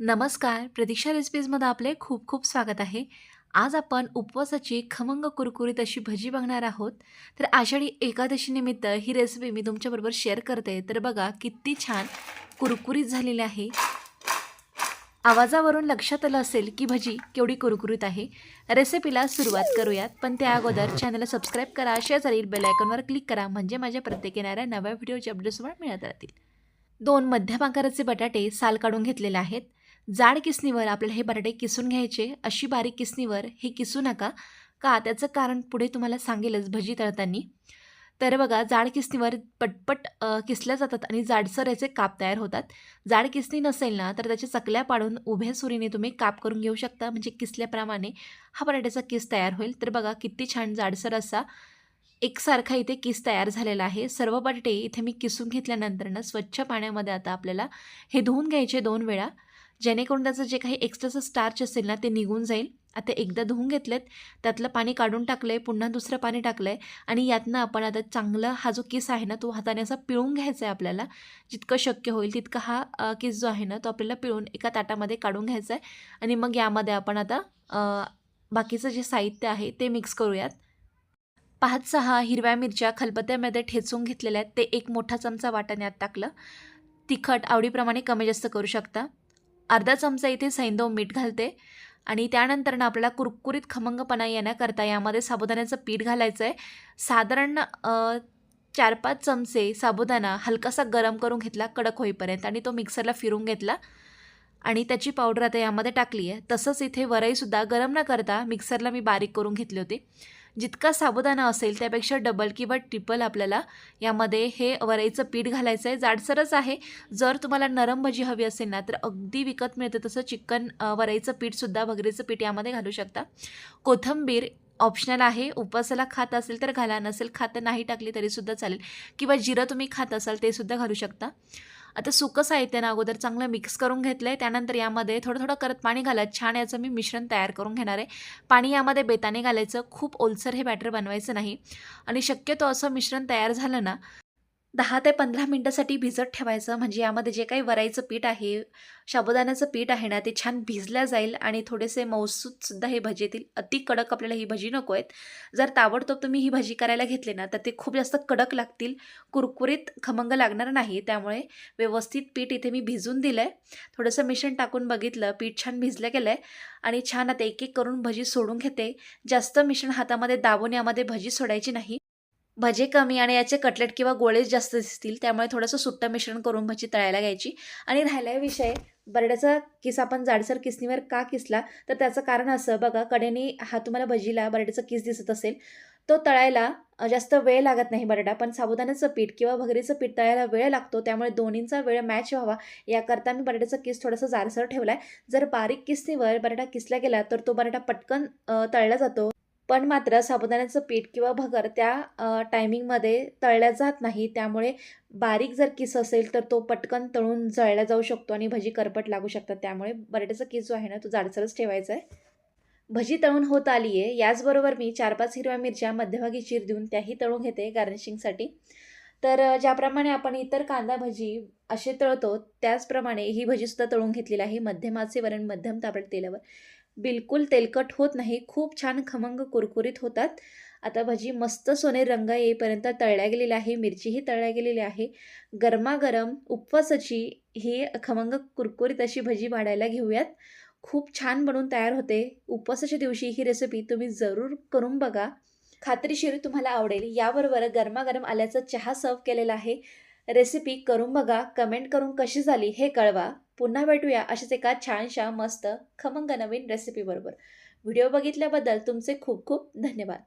नमस्कार. प्रतीक्षा रेसिपीजमध्ये आपले खूप खूप स्वागत आहे. आज आपण उपवासाची खमंग कुरकुरीत अशी भजी बघणार आहोत. तर आषाढी एकादशीनिमित्त ही रेसिपी मी तुमच्याबरोबर शेअर करते. तर बघा किती छान कुरकुरीत झालेली आहे. आवाजावरून लक्षात आलं असेल की भजी केवढी कुरकुरीत आहे. रेसिपीला सुरुवात करूयात. पण त्या अगोदर चॅनलला सबस्क्राईब करा. शेअर जाईल आयकॉनवर क्लिक करा. म्हणजे माझ्या प्रत्येक येणाऱ्या नव्या व्हिडिओचे अपडेट्स मिळत राहतील. दोन मध्यम आकाराचे बटाटे साल काढून घेतलेले आहेत. जाड किसणीवर आपल्याला हे बटाटे किसून घ्यायचे अशी बारीक किसणीवर हे किसू नका. का? त्याचं कारण पुढे तुम्हाला सांगेलच भजी तळताना. तर बघा जाड किसणीवर पटपट किसल्या जातात आणि जाडसर याचे काप तयार होतात. जाड किसणी नसेल ना तर त्याच्या चकल्या पाडून उभ्या सुरीने तुम्ही काप करून घेऊ शकता. म्हणजे किसल्याप्रमाणे हा बटाट्याचा किस तयार होईल. तर बघा किती छान जाडसर असा एकसारखा इथे किस तयार झालेला आहे. सर्व बटाटे इथे मी किसून घेतल्यानंतर ना स्वच्छ पाण्यामध्ये आता आपल्याला हे धुवून घ्यायचे दोन वेळा. जेणेकरून त्याचं जे काही एक्स्ट्राचं स्टार्च असेल ना ते निघून जाईल. आता एकदा धुवून घेतलेत त्यातलं पाणी काढून टाकलं आहे पुन्हा दुसरं पाणी टाकलं आहे आणि यातनं आपण आता चांगला हा जो किस आहे ना तो हाताने असा पिळून घ्यायचा आहे आपल्याला. जितकं शक्य होईल तितका हा केस किस जो आहे ना तो आपल्याला पिळून एका ताटामध्ये काढून घ्यायचा आहे आणि मग यामध्ये आपण आता बाकीचं जे साहित्य आहे ते मिक्स करूयात. पाच सहा हिरव्या मिरच्या खलबत्त्यामध्ये ठेचून घेतलेल्या आहेत. ते एक मोठा चमचा वाटण यात टाकलं. तिखट आवडीप्रमाणे कमी जास्त करू शकता. अर्धा चमचा इथे सैंदव मीठ घालते. आणि त्यानंतर ना आपल्याला कुरकुरीत खमंगपणा येण्याकरता यामध्ये साबुदाण्याचं पीठ घालायचं आहे साधारण चार पाच चमचे साबुदाणा हलकासा गरम करून घेतला कडक होईपर्यंत आणि तो मिक्सरला फिरून घेतला. आणि त्याची पावडर आता यामध्ये टाकली आहे तसंच इथे वरईसुद्धा गरम न करता मिक्सरला मी बारीक करून घेतली होती. जितका साबुदाणा असेल त्यापेक्षा डबल किंवा ट्रिपल आपल्याला यामध्ये हे वरईचं पीठ घालायचं आहे जाडसरच आहे. जर तुम्हाला नरम भजी हवी असेल ना तर अगदी विकत मिळतं तसं चिकन अ, वरईचं पीठसुद्धा वगैरेचं पीठ यामध्ये घालू शकता. कोथंबीर ऑप्शनल आहे. उपवासाला खात असेल तर घाला. नसेल खातं नाही टाकली तरीसुद्धा चालेल. किंवा जिरं तुम्ही खात असाल ते सुद्धा घालू शकता. आता सुकं साहित्य ना अगोदर चांगलं मिक्स करून घेतलं आहे त्यानंतर यामध्ये थोडं थोडं करत पाणी घालत छान याचं मी मिश्रण तयार करून घेणार आहे. पाणी यामध्ये बेताने घालायचं. खूप ओलसर हे बॅटर बनवायचं नाही. आणि शक्यतो असं मिश्रण तयार झालं ना दहा ते पंधरा मिनटासाठी भिजत ठेवायचं. म्हणजे यामध्ये जे काही वरायचं पीठ आहे साबुदाण्याचं पीठ आहे ना ते छान भिजल्या जाईल आणि थोडेसे मौसूदसुद्धा हे भजी येतील अति कडक आपल्याला ही भजी नको आहेत. जर ताबडतोब तुम्ही ही भजी करायला घेतली ना तर ते खूप जास्त कडक लागतील. कुरकुरीत खमंग लागणार नाही. त्यामुळे व्यवस्थित पीठ इथे मी भिजून दिलं आहे थोडंसं मिश्रण टाकून बघितलं पीठ छान भिजलं गेलं आहे आणि छान आता एक एक करून भजी सोडून घेते. जास्त मिश्रण हातामध्ये दाबून यामध्ये भजी सोडायची नाही. भजे कमी आणि याचे कटलेट किंवा गोळेच जास्त दिसतील त्यामुळे थोडंसं सुट्टं मिश्रण करून भजी तळायला घ्यायची. आणि राहिला विषय बरड्याचा किस आपण जाडसर किसणीवर का किसला? तर त्याचं कारण असं बघा कडेने हा तुम्हाला भजीला बरड्याचा किस दिसत असेल तो तळायला जास्त वेळ लागत नाही बरडा पण साबुदाण्याचं पीठ किंवा भगरीचं पीठ तळायला वेळ लागतो त्यामुळे दोन्हींचा वेळ मॅच व्हावा. याकरता मी बटाट्याचा किस थोडासा जाडसर ठेवला आहे जर बारीक किसणीवर बटाटा किसला गेला तर तो बटाटा पटकन तळला जातो. पण मात्र साबुदाण्याचं पीठ किंवा भगर त्या टायमिंगमध्ये तळल्या जात नाही. त्यामुळे बारीक जर किस असेल तर तो पटकन तळून जळला जाऊ शकतो आणि भजी करपट लागू शकतात. त्यामुळे बटाट्याचा किस जो आहे ना तो जाडसरच ठेवायचा आहे भजी तळून होत आली आहे याचबरोबर मी चार पाच हिरव्या मिरच्या मध्यभागी चीर देऊन त्याही तळून घेते गार्निशिंगसाठी तर ज्याप्रमाणे आपण इतर कांदा भजी असे तळतो त्याचप्रमाणे ही भजीसुद्धा तळून घेतलेली आहे. मध्यमाचे वरण मध्यम तापट तेलावर. बिलकुल तेलकट होत नाही. खूप छान खमंग कुरकुरीत होतात. आता भजी मस्त सोने रंग येईपर्यंत तळल्या गेलेली आहे. मिरचीही तळल्या गेलेली आहे. गरमागरम उपवासाची ही खमंग कुरकुरीत अशी भजी वाढायला घेऊयात. खूप छान बनवून तयार होते. उपवासाच्या दिवशी ही रेसिपी तुम्ही जरूर करून बघा. खात्रीशीर तुम्हाला आवडेल. याबरोबर गरमागरम आल्याचा चहा सर्व केलेला आहे. रेसिपी करून बघा. कमेंट करून कशी झाली हे कळवा. पुन्हा भेटूया अशाच एका छानशा मस्त खमंग नवीन रेसिपीबरोबर व्हिडिओ बघितल्याबद्दल तुमचे खूप खूप धन्यवाद.